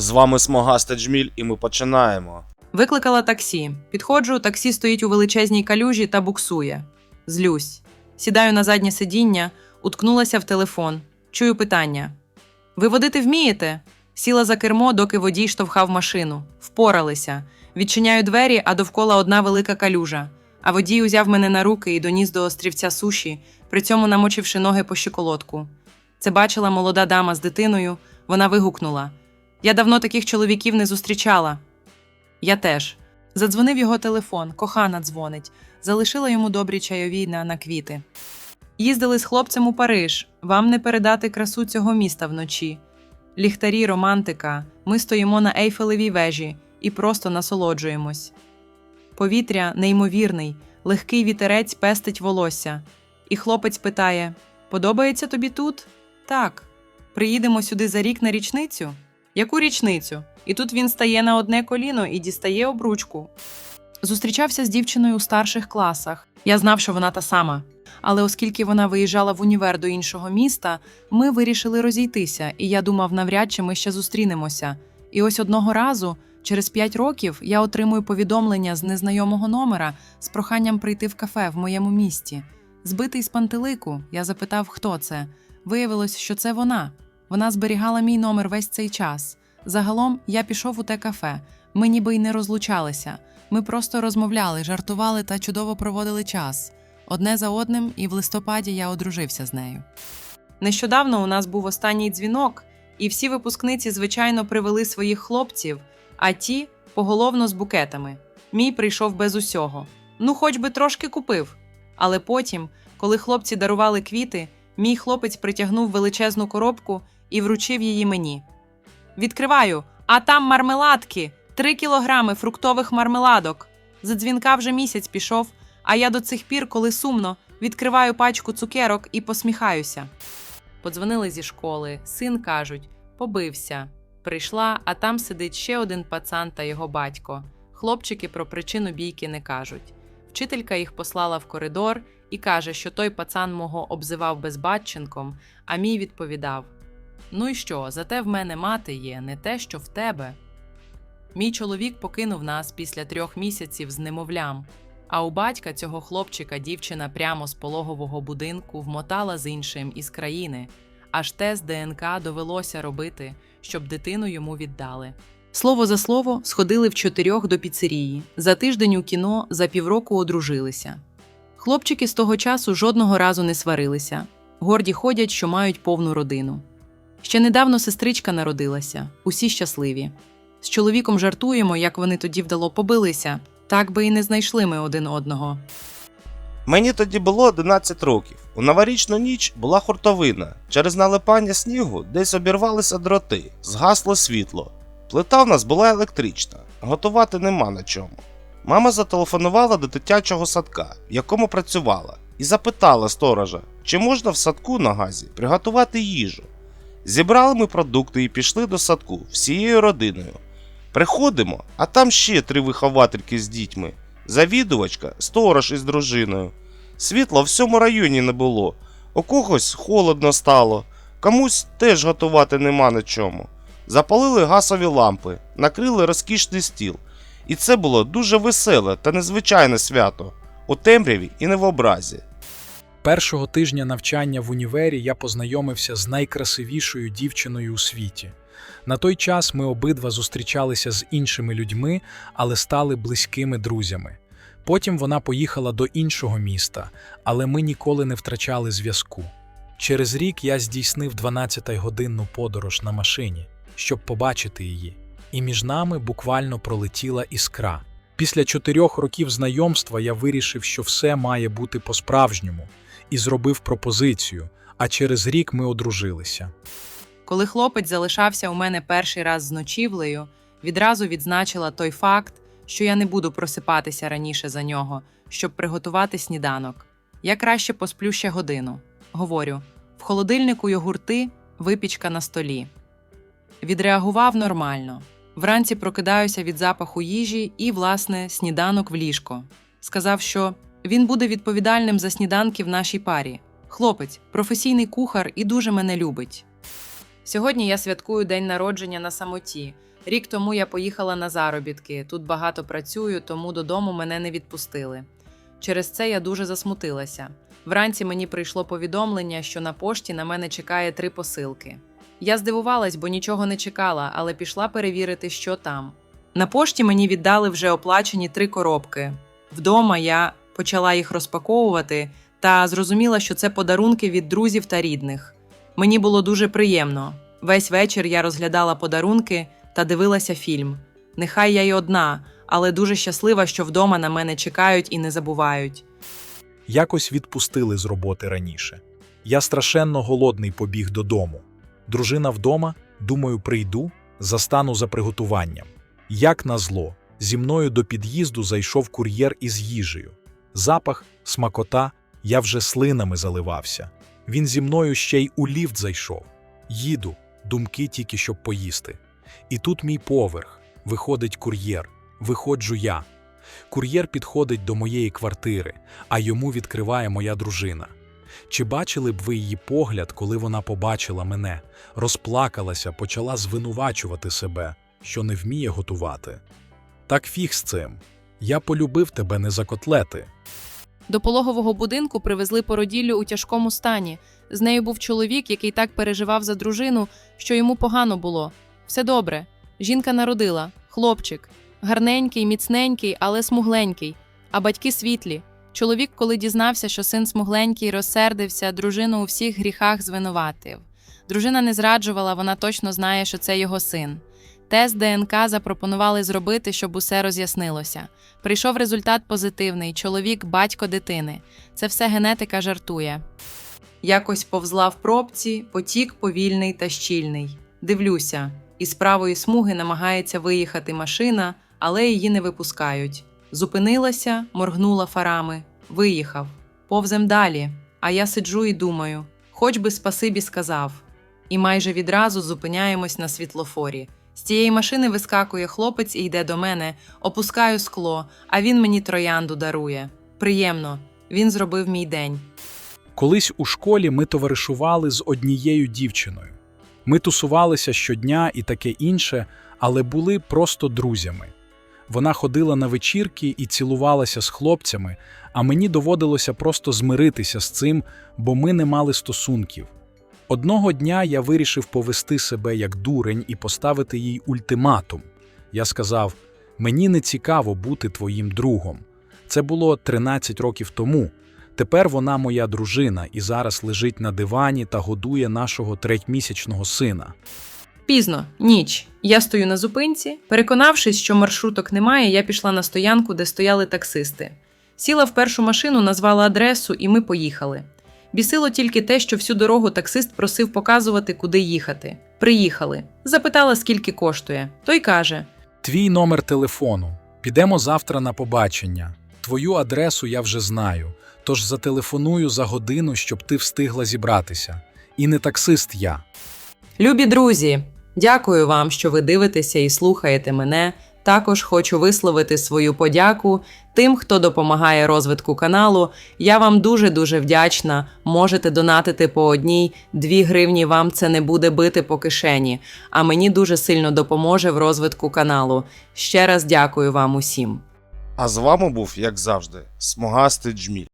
З вами Смогаста Джміль, і ми починаємо. Викликала таксі. Підходжу, таксі стоїть у величезній калюжі та буксує. Злюсь. Сідаю на заднє сидіння, уткнулася в телефон. Чую питання: Ви водити вмієте? Сіла за кермо, доки водій штовхав машину. Впоралися. Відчиняю двері, а довкола одна велика калюжа. А водій узяв мене на руки і доніс до острівця суші, при цьому намочивши ноги по щиколотку. Це бачила молода дама з дитиною. Вона вигукнула: Я давно таких чоловіків не зустрічала. Я теж. Задзвонив його телефон, кохана дзвонить. Залишила йому добрі чайові на, на квіти. Їздили з хлопцем у Париж. Вам не передати красу цього міста вночі. Ліхтарі, романтика. Ми стоїмо на Ейфелевій вежі і просто насолоджуємось. Повітря неймовірний, легкий вітерець пестить волосся. І хлопець питає: Подобається тобі тут? Так. Приїдемо сюди за рік на річницю? Яку річницю? І тут він стає на одне коліно і дістає обручку. Зустрічався з дівчиною у старших класах. Я знав, що вона та сама. Але оскільки вона виїжджала в універ до іншого міста, ми вирішили розійтися, і я думав, навряд чи ми ще зустрінемося. І ось одного разу, через п'ять років, я отримую повідомлення з незнайомого номера з проханням прийти в кафе в моєму місті. Збитий з пантелику, я запитав, хто це. Виявилось, що це вона. Вона зберігала мій номер весь цей час. Загалом я пішов у те кафе. Ми ніби й не розлучалися. Ми просто розмовляли, жартували та чудово проводили час. Одне за одним, і в листопаді я одружився з нею. Нещодавно у нас був останній дзвінок, і всі випускниці, звичайно, привели своїх хлопців, а ті поголовно з букетами. Мій прийшов без усього. Ну, хоч би трошки купив. Але потім, коли хлопці дарували квіти, мій хлопець притягнув величезну коробку і вручив її мені. Відкриваю, а там мармеладки, три кілограми фруктових мармеладок. За дзвінка вже місяць пішов, а я до цих пір, коли сумно, відкриваю пачку цукерок і посміхаюся. Подзвонили зі школи, син кажуть, побився. Прийшла, а там сидить ще один пацан та його батько. Хлопчики про причину бійки не кажуть. Вчителька їх послала в коридор і каже, що той пацан мого обзивав безбатченком, а мій відповідав: Ну і що, зате в мене мати є, не те, що в тебе. Мій чоловік покинув нас після трьох місяців з немовлям, а у батька цього хлопчика дівчина прямо з пологового будинку вмотала з іншим із країни, аж тест ДНК довелося робити, щоб дитину йому віддали. Слово за слово сходили в чотирьох до піцерії, за тиждень у кіно, за півроку одружилися. Хлопчики з того часу жодного разу не сварилися. Горді ходять, що мають повну родину. Ще недавно сестричка народилася, усі щасливі. З чоловіком жартуємо, як вони тоді вдало побилися, так би і не знайшли ми один одного. Мені тоді було 11 років. У новорічну ніч була хуртовина. Через налипання снігу десь обірвалися дроти, згасло світло. Плита в нас була електрична, готувати нема на чому. Мама зателефонувала до дитячого садка, в якому працювала, і запитала сторожа, чи можна в садку на газі приготувати їжу. Зібрали ми продукти і пішли до садку всією родиною. Приходимо, а там ще три виховательки з дітьми, завідувачка, сторож із дружиною. Світла в всьому районі не було, у когось холодно стало, комусь теж готувати нема на чому. Запалили газові лампи, накрили розкішний стіл. І це було дуже веселе та незвичайне свято у темряві і не в образі. Першого тижня навчання в універі я познайомився з найкрасивішою дівчиною у світі. На той час ми обидва зустрічалися з іншими людьми, але стали близькими друзями. Потім вона поїхала до іншого міста, але ми ніколи не втрачали зв'язку. Через рік я здійснив 12-годинну подорож на машині, щоб побачити її, і між нами буквально пролетіла іскра. Після чотирьох років знайомства я вирішив, що все має бути по-справжньому, і зробив пропозицію, а через рік ми одружилися. Коли хлопець залишався у мене перший раз з ночівлею, відразу відзначила той факт, що я не буду просипатися раніше за нього, щоб приготувати сніданок. Я краще посплю ще годину. Говорю: в холодильнику йогурти, випічка на столі. Відреагував нормально. Вранці прокидаюся від запаху їжі і, власне, сніданок в ліжко. Сказав, що він буде відповідальним за сніданки в нашій парі. Хлопець, професійний кухар і дуже мене любить. Сьогодні я святкую день народження на самоті. Рік тому я поїхала на заробітки. Тут багато працюю, тому додому мене не відпустили. Через це я дуже засмутилася. Вранці мені прийшло повідомлення, що на пошті на мене чекає три посилки. Я здивувалась, бо нічого не чекала, але пішла перевірити, що там. На пошті мені віддали вже оплачені три коробки. Вдома я почала їх розпаковувати та зрозуміла, що це подарунки від друзів та рідних. Мені було дуже приємно. Весь вечір я розглядала подарунки та дивилася фільм. Нехай я й одна, але дуже щаслива, що вдома на мене чекають і не забувають. Якось відпустили з роботи раніше. Я страшенно голодний побіг додому. Дружина вдома, думаю, прийду, застану за приготуванням. Як назло, зі мною до під'їзду зайшов кур'єр із їжею. Запах, смакота, я вже слинами заливався. Він зі мною ще й у ліфт зайшов. Їду, думки тільки щоб поїсти. І тут мій поверх. Виходить кур'єр, виходжу я. Кур'єр підходить до моєї квартири, а йому відкриває моя дружина. Чи бачили б ви її погляд, коли вона побачила мене, розплакалася, почала звинувачувати себе, що не вміє готувати? Так фіг з цим. Я полюбив тебе не за котлети. До пологового будинку привезли породіллю у тяжкому стані. З нею був чоловік, який так переживав за дружину, що йому погано було. Все добре. Жінка народила, хлопчик, гарненький, міцненький, але смугленький, а батьки світлі. Чоловік, коли дізнався, що син смугленький, розсердився, дружину у всіх гріхах звинуватив. Дружина не зраджувала, вона точно знає, що це його син. Тест ДНК запропонували зробити, щоб усе роз'яснилося. Прийшов результат позитивний: чоловік, батько дитини. Це все генетика жартує. Якось повзла в пробці, потік повільний та щільний. Дивлюся, із правої смуги намагається виїхати машина, але її не випускають. Зупинилася, моргнула фарами, виїхав. Повзем далі. А я сиджу і думаю, хоч би спасибі сказав. І майже відразу зупиняємось на світлофорі. З цієї машини вискакує хлопець і йде до мене, опускаю скло, а він мені троянду дарує. Приємно, він зробив мій день. Колись у школі ми товаришували з однією дівчиною. Ми тусувалися щодня і таке інше, але були просто друзями. Вона ходила на вечірки і цілувалася з хлопцями, а мені доводилося просто змиритися з цим, бо ми не мали стосунків. Одного дня я вирішив повести себе як дурень і поставити їй ультиматум. Я сказав: мені не цікаво бути твоїм другом. Це було 13 років тому. Тепер вона моя дружина і зараз лежить на дивані та годує нашого третьмісячного сина. Пізно, ніч. Я стою на зупинці. Переконавшись, що маршруток немає, я пішла на стоянку, де стояли таксисти. Сіла в першу машину, назвала адресу, і ми поїхали. Бісило тільки те, що всю дорогу таксист просив показувати, куди їхати. Приїхали. Запитала, скільки коштує. Той каже: Твій номер телефону. Підемо завтра на побачення. Твою адресу я вже знаю, тож зателефоную за годину, щоб ти встигла зібратися. І не таксист я. Любі друзі, дякую вам, що ви дивитеся і слухаєте мене. Також хочу висловити свою подяку тим, хто допомагає розвитку каналу. Я вам дуже дуже вдячна. Можете донатити по одній, дві гривні вам це не буде бити по кишені, а мені дуже сильно допоможе в розвитку каналу. Ще раз дякую вам усім. А з вами був, як завжди, смугастий джміль.